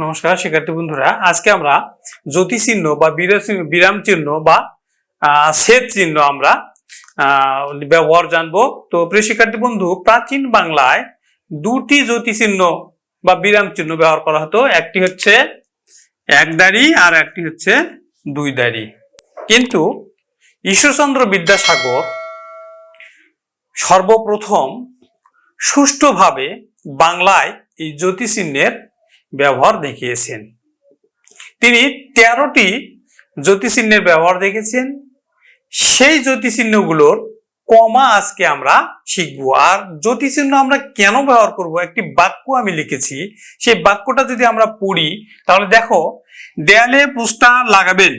নমস্কার, শিক্ষার্থী বন্ধুরা। আজকে আমরা জ্যোতি চিহ্ন বা বিরা- বিরাম চিহ্ন বা ছেদ চিহ্ন আমরা ব্যবহার জানব। তো প্রিয় শিক্ষার্থী বন্ধু, প্রাচীন বাংলায় দুটি জ্যোতি চিহ্ন বা বিরাম চিহ্ন ব্যবহার করা হতো। একটি হচ্ছে এক দাড়ি আর একটি হচ্ছে দুই দাড়ি। কিন্তু ঈশ্বরচন্দ্র বিদ্যাসাগর সর্বপ্রথম সুষ্ঠুভাবে বাংলায় এই জ্যোতি চিহ্নের ব্যবহার দেখিয়েছেন। তিনি তেরোটি জ্যোতিচিহ্নের ব্যবহার দেখেছেন। সেই জ্যোতিচিহ্নগুলোর কমা আজকে আমরা শিখব। আর জ্যোতিচিহ্ন আমরা কেন ব্যবহার করব? একটি বাক্য আমি লিখেছি। সেই বাক্যটা যদি আমরা পড়ি, তাহলে দেখো, দেয়ালে পোস্টার লাগাবেন,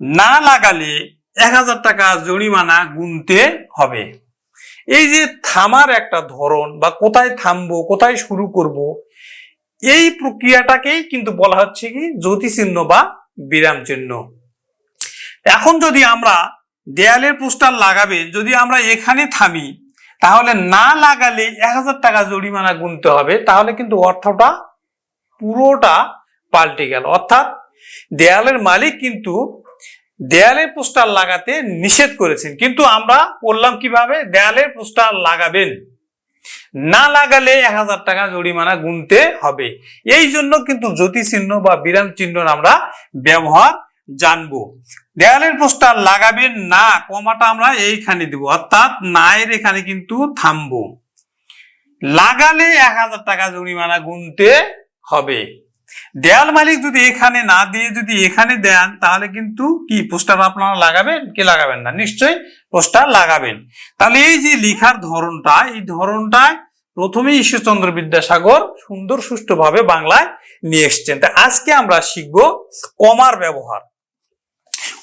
না লাগালে এক হাজার টাকা জরিমানা গুনতে হবে। এই যে থামার একটা ধরন বা কোথায় থামবো, কোথায় শুরু করব এই প্রক্রিয়াটাকেই কিন্তু বলা হচ্ছে কি জ্যোতিচিহ্ন বা বিরাম চিহ্ন এখন যদি আমরা দেয়ালের পোস্টার লাগাবে, যদি আমরা এখানে থামি, তাহলে না লাগালে এক হাজার টাকা জরিমানা গুনতে হবে, তাহলে কিন্তু অর্থটা পুরোটা পাল্টে গেল। অর্থাৎ দেয়ালের মালিক কিন্তু দেয়ালের পোস্টার লাগাতে নিষেধ করেছেন। কিন্তু আমরা বললাম কীভাবে? দেয়ালের পোস্টার লাগাবেন। না লাগালে এক হাজার টাকা জরিমানা গুনতে হবে। এই জন্য কিন্তু জ্যোতি চিহ্ন বা বিরাম চিহ্ন আমরা ব্যবহার জানব। দেয়ালের পোস্টার লাগাবেন না, কমাটা আমরা এইখানে দিব, অর্থাৎ নায়ের এখানে কিন্তু থামবো। লাগালে এক হাজার টাকা জরিমানা গুনতে হবে। দেয়াল মালিক যদি এখানে না দিয়ে যদি এখানে দেন, তাহলে কিন্তু কি, পোস্টার আপনারা লাগাবেন? কি লাগাবেন না? নিশ্চয়ই পোস্টার লাগাবেন। তাহলে এই যে লেখার ধরনটা, এই ধরনটায় প্রথমে ঈশ্বরচন্দ্র বিদ্যাসাগর সুন্দর সুষ্ঠুভাবে বাংলায় নিয়ে এসছেন। তা আজকে আমরা শিখব কমার ব্যবহার।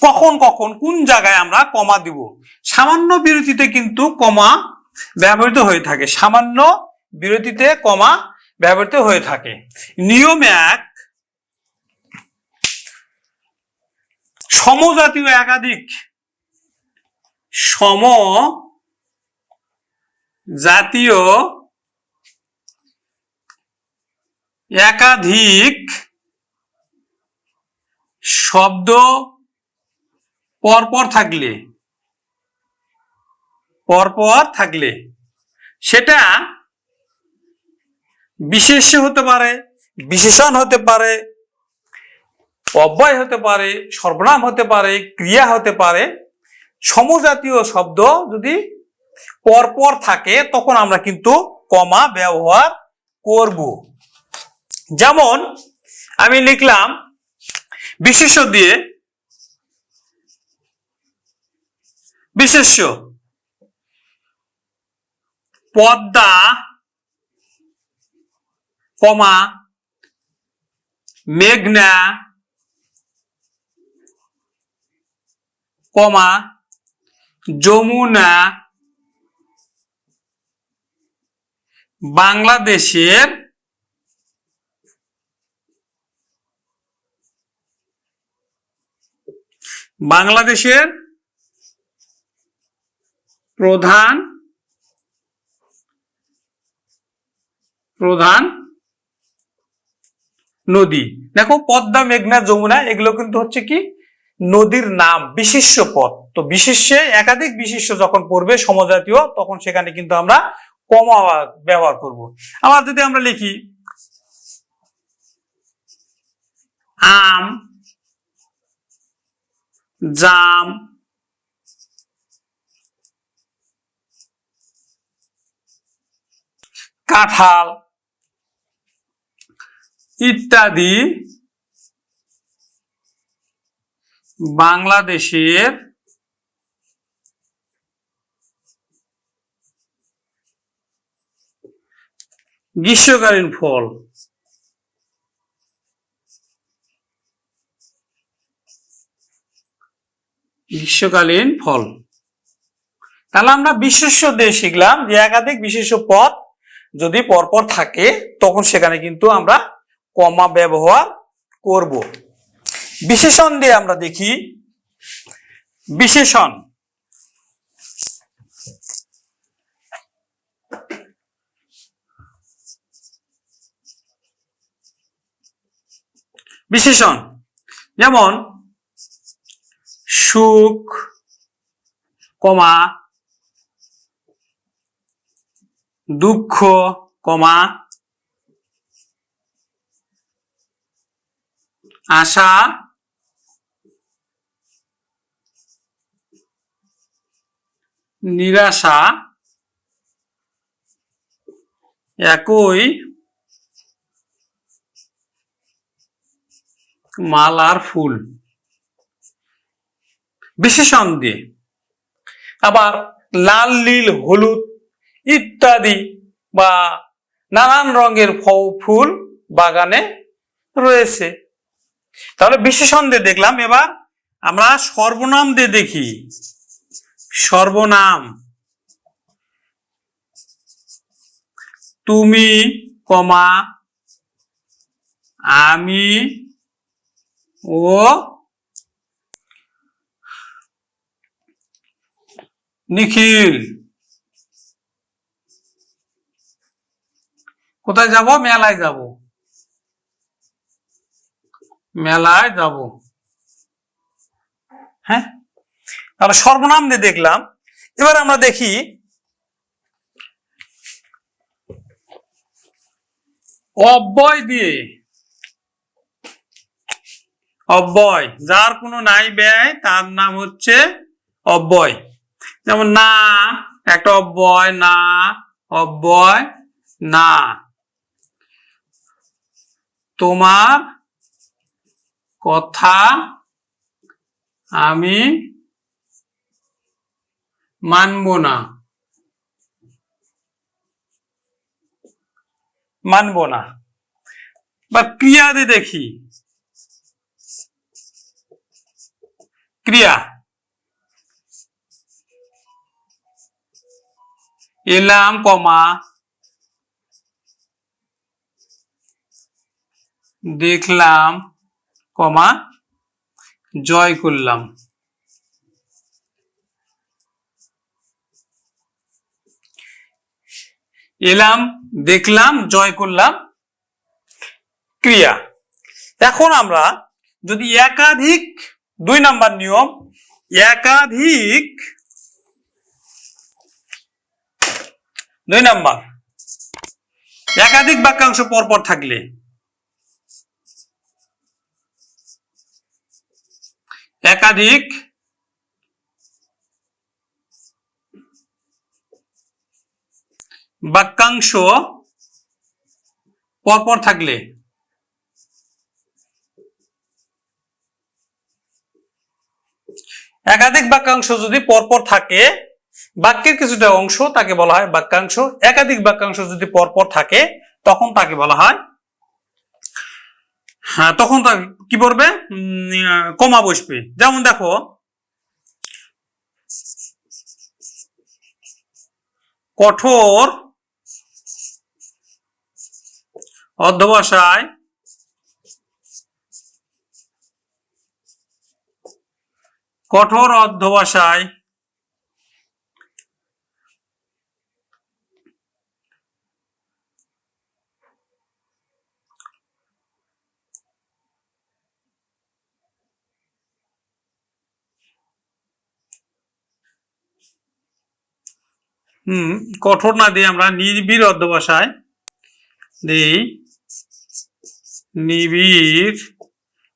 কখন কখন, কোন জায়গায় আমরা কমা দিব? সামান্য বিরতিতে কিন্তু কমা ব্যবহৃত হয়ে থাকে। সামান্য বিরতিতে কমা ব্যবহৃত হয়ে থাকে। নিয়ম এক, সমজাতীয় একাধিক সম জাতীয় একাধিক শব্দ পরপর থাকলে পরপর থাকলে, সেটা বিশেষ্য হতে পারে, বিশেষণ হতে পারে, অব্যয় হতে পারে, সর্বনাম হতে পারে, ক্রিয়া হতে পারে সমজাতীয় শব্দ যদি পরপর থাকে, তখন আমরা কিন্তু কমা ব্যবহার করব। যেমন, আমি লিখলাম বিশেষ দিয়ে বিশেষ পদ্মা, কমা, মেঘনা, কমা যমুনা বাংলাদেশের বাংলাদেশের প্রধান প্রধান নদী। দেখো পদ্মা, মেঘনা, যমুনা, এগুলো কিন্তু হচ্ছে কি? নদীর নাম, বিশিষ্ট পদ তো বিশেষ্যে, একাধিক বিশিষ্ট যখন পড়বে সমজাতীয়, তখন সেখানে কিন্তু আমরা কমা ব্যবহার করব। আবার যদি আমরা লিখি, আম, জাম, কাঁঠাল ইত্যাদি বাংলাদেশের গ্রীষ্মকালীন ফল। গ্রীষ্মকালীন ফল। তাহলে আমরা বিশেষ্য দিয়ে শিখলাম যে একাধিক বিশেষ পদ যদি পরপর থাকে, তখন সেখানে কিন্তু আমরা কমা ব্যবহার করব। বিশেষণ দিয়ে আমরা দেখি। বিশেষণ। বিশেষণ যেমন সুখ কমা দুঃখ কমা আশা নিরাশা একই মালার ফুল। বিশেষণ দিয়ে। আবার লাল, নীল, হলুদ ইত্যাদি বা নানান রঙের ফুল বাগানে রয়েছে। তাহলে বিশেষণ দিয়ে দেখলাম। এবার আমরা সর্বনাম দিয়ে দেখি। সর্বনাম। তুমি, কমা, আমি ও নিখিল। কোথায় যাব? মেলায় যাব। মেলায় যাব। হ্যাঁ? আমরা সর্বনাম দিয়ে দেখলাম। এবার আমরা দেখি অব্যয় দিয়ে। অব্যয়। যার কোনো নাই ব্যয়, তার নাম হচ্ছে অব্যয়। যেমন না, একটা অব্যয়, না অব্যয়, না। তোমার কথা আমি মানব না। মানব না। বা ক্রিয়া দিয়ে দেখি। ক্রিয়া। এলাম, কমা। দেখলাম, কমা। জয় করলাম। এলাম, দেখলাম, জয় করলাম। ক্রিয়া। এখন আমরা যদি একাধিক দুই নাম্বার নিয়ম একাধিক দুই নাম্বার একাধিক বাক্যাংশ পরপর থাকলে একাধিক বাক্যাংশ পরপর থাকলে একাধিক বাক্যাংশ যদি পরপর থাকে, বাক্যের কিছুটা অংশ তাকে বলা হয় বাক্যাংশ। একাধিক বাক্যাংশ যদি পরপর থাকে, তখন তাকে বলা হয় হ্যাঁ তখন তা কি পড়বে? কমা বসবে। যেমন দেখো, কঠোর অধ্যবসায় কঠোর অধ্যবসায়। হুম কঠোর না দিয়ে আমরা নিবিড় অধ্যবসায় দিই। নিবিড়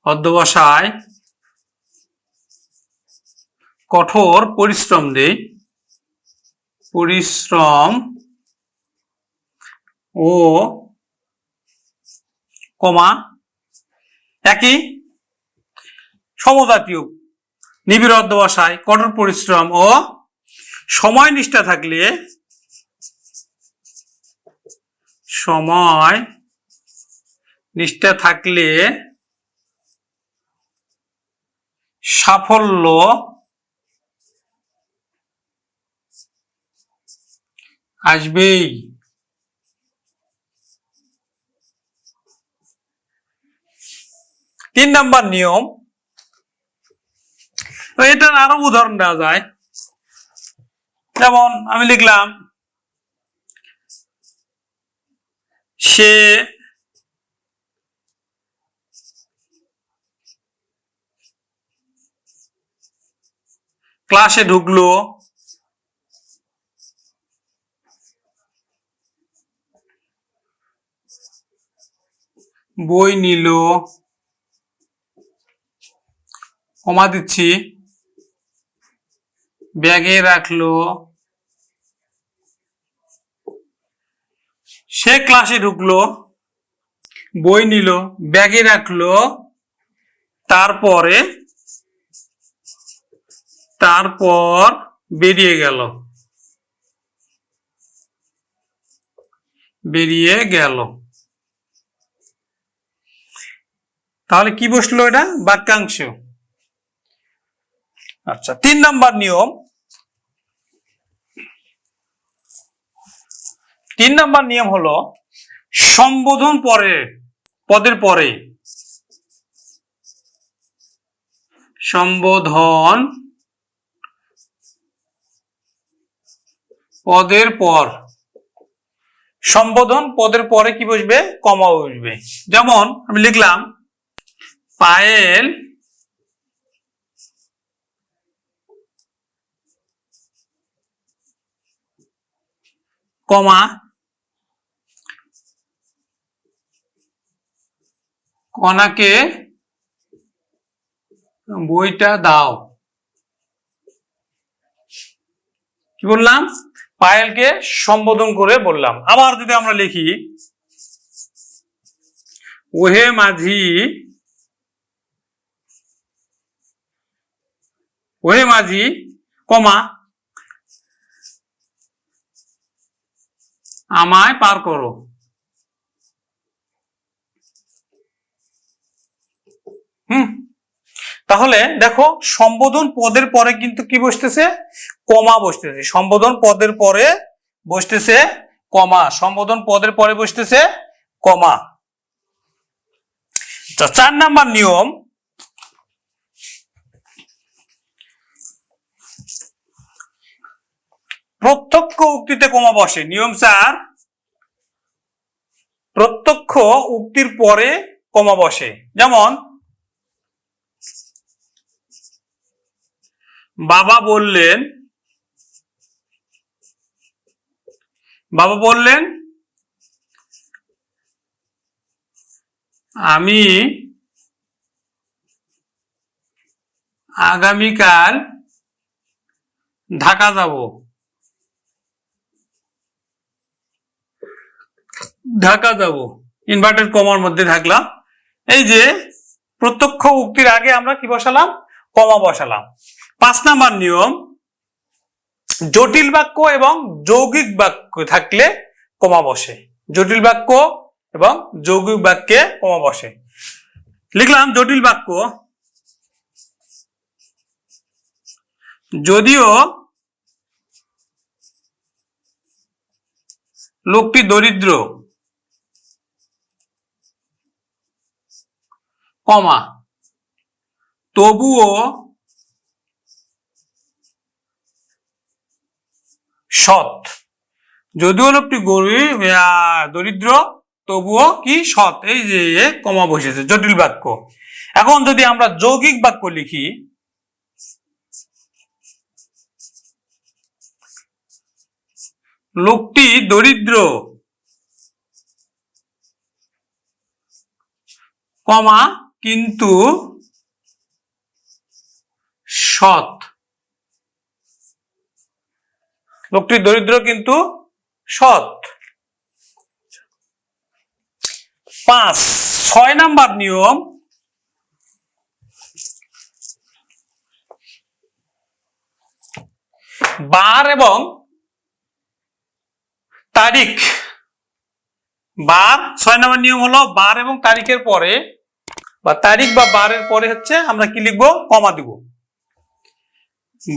অধ্যবসায় কঠোর পরিশ্রম দেই। পরিশ্রম ও কমা একই সমজাতীয় নিবিড় অধ্যবসায়, কঠোর পরিশ্রম ও সময় নিষ্ঠা থাকলে সময় নিষ্ঠা থাকলে সাফল্য আসবেই। তিন নাম্বার নিয়ম। তো এটার আরও উদাহরণ দেওয়া যায়। যেমন আমি লিখলাম, সে ক্লাসে ঢুকলো বই নিল। কমা দিচ্ছি। ব্যাগে রাখল। সে ক্লাসে ঢুকলো। বই নিল, ব্যাগে রাখল। তারপরে, তারপর বেরিয়ে গেল। বেরিয়ে গেল। তাহলে কি বসল এটা? বাক্যাংশ। আচ্ছা তিন নাম্বার নিয়ম। তিন নাম্বার নিয়ম হলো, সম্বোধন পরে, পদের পরে। সম্বোধন পদের পর। সম্বোধন পদের পরে কি বসবে? কমা বসবে। যেমন আমি লিখলাম পায়েল কমা কনাকে বইটা দাও। কি বললাম? পায়েলকে সম্বোধন করে বললাম। আবার যদি আমরা লিখি, ওহে মাঝি ওহে মাঝি, কমা। আমায় পার করো। হুম, তাহলে দেখো, সম্বোধন পদের পরে কিন্তু কি বসতেছে? কমা বসতেছে। সম্বোধন পদের পরে বসতেছে কমা। সম্বোধন পদের পরে বসতেছে কমা। চার নাম্বার নিয়ম। প্রত্যক্ষ উক্তিতে কমা বসে। নিয়ম চার প্রত্যক্ষ উক্তির পরে কমা বসে। যেমন, বাবা বললেন বাবা বললেন, আমি আগামীকাল ঢাকা যাব। ঢাকা যাব ইনভার্টেড কমার মধ্যে থাকলাম। এই যে, প্রত্যক্ষ উক্তির আগে আমরা কি বসালাম? কমা বসালাম। পাঁচ নাম্বার নিয়ম, জটিল বাক্য এবং যৌগিক বাক্য থাকলে কমা বসে। জটিল বাক্য এবং যৌগিক বাক্যে কমা বসে। লিখলাম জটিল বাক্য, যদিও লোকটি দরিদ্র কমা। তবুও সৎ। যদিও লোকটি গরিব দরিদ্র, তবুও কি সৎ? এই যে কমা বসেছে, জটিল বাক্য। এখন যদি আমরা যৌগিক বাক্য লিখি, লোকটি দরিদ্র, কমা কিন্তু সৎ। লোকটি দরিদ্র কিন্তু সৎ। পাঁচ, ছয় নাম্বার নিয়ম। বার এবং তারিখ। বার, ছয় নম্বর নিয়ম হলো বার এবং তারিখের পরে বা তারিখ বা বারের পরে হচ্ছে আমরা কি লিখব? কমা দিব।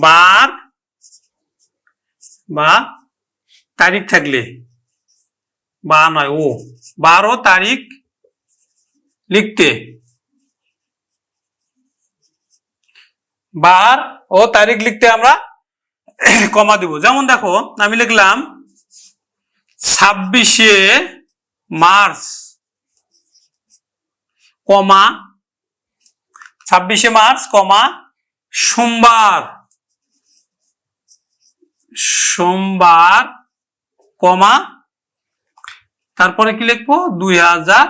বার, বা তারিখ থাকলে। বা নয়, ও। বারো তারিখ লিখতে। বার ও তারিখ লিখতে আমরা কমা দিব। যেমন দেখো, আমি লিখলাম ছাব্বিশে মার্চ। কমা, ছাব্বিশে মার্চ, কমা, সোমবার সোমবার, কমা, তারপরে কি লিখব? দুই হাজার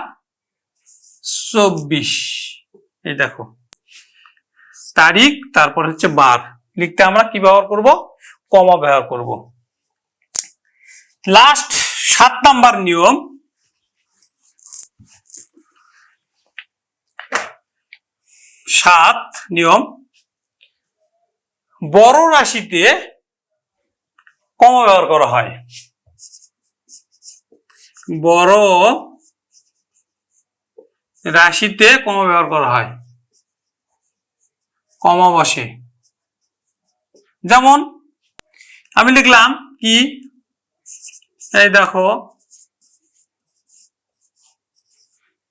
চব্বিশ। এই দেখো। তারিখ, তারপর হচ্ছে বার। লিখতে আমরা কি ব্যবহার করব? কমা ব্যবহার করব। লাস্ট সাত নাম্বার নিয়ম। সাত, নিয়ম। বড় রাশিতে কমা ব্যবহার করা হয়। বড় রাশিতে কমা ব্যবহার করা হয়। কমা বসে যেমন, আমি লিখলাম কি, এই দেখো,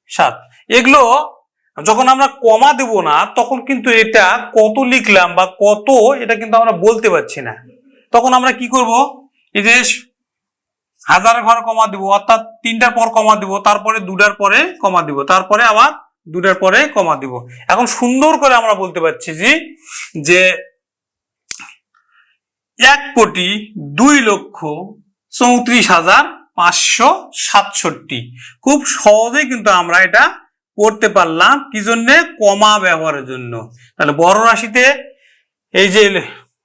সাত। এগুলো যখন আমরা কমা দেব না, তখন কিন্তু এটা কত লিখলাম বা কত, এটা কিন্তু আমরা বলতে পারছি না। তখন আমরা কি করব? এই যে হাজার ঘর কমা দিব, অর্থাৎ তিনটার পর কমা দিব, তারপরে দুটার পরে কমা দিব, তারপরে আবার দুটার পরে কমা দিব। এখন সুন্দর করে আমরা বলতে পারছি যে যে এক কোটি দুই লক্ষ চৌত্রিশ হাজার পাঁচশো সাতষট্টি। খুব সহজেই কিন্তু আমরা এটা করতে পারলাম, কি জন্য? কমা ব্যবহারের জন্য। তাহলে বড় রাশিতে এই যে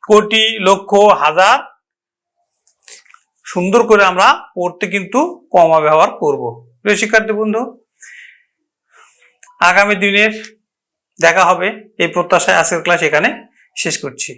কোটি, লক্ষ, হাজার, সুন্দর করে আমরা পড়তে কিন্তু কমা ব্যবহার করব। প্রিয় শিক্ষার্থী বন্ধু, আগামী দিনের দেখা হবে। এই প্রত্যাশায় আজকের ক্লাস এখানে শেষ করছি।